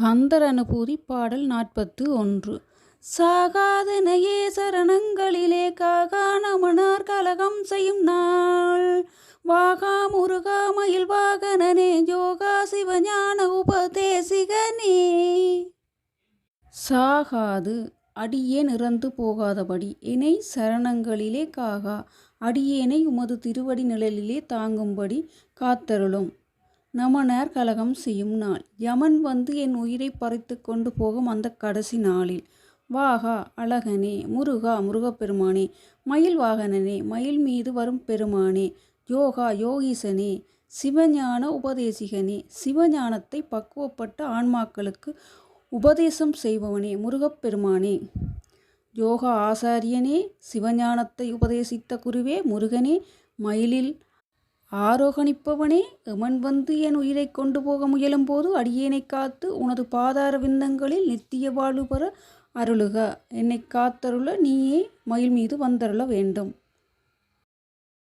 கந்தர் அனுபூதி பாடல் நாற்பத்து ஒன்று. சாகாதனையே சரணங்களிலே காகாணமனார் கலகம் செய்யும் நாள். வாகா முருகா மயில் வாகனனே யோகா சிவஞான உபதேசிகனே சாகாது அடியேன் இறந்து போகாதபடி இணை சரணங்களிலே காகா அடியேனை உமது திருவடி நிழலிலே தாங்கும்படி காத்தருளும். நமனார் கலகம் செய்யும் நாள். யமன் வந்து என் உயிரை பறித்து கொண்டு போகும் அந்த கடைசி நாளில். வாகா அழகனே முருகா முருகப்பெருமானே மயில் வாகனனே மயில் மீது வரும் பெருமானே யோகா யோகீசனே சிவஞான உபதேசிகனே சிவஞானத்தை பக்குவப்பட்ட ஆன்மாக்களுக்கு உபதேசம் செய்பவனே முருகப்பெருமானே. யோகா ஆசாரியனே சிவஞானத்தை உபதேசித்த குருவே முருகனே மயிலில் ஆரோகணிப்பவனே எமன் வந்து என் உயிரை கொண்டு போக முயலும் போது அடியேனை காத்து உனது பாதார விந்தங்களில் நித்திய வாழ்வு பெற அருளுக. என்னை காத்தருள நீயே மயில் மீது வந்தருள வேண்டும்.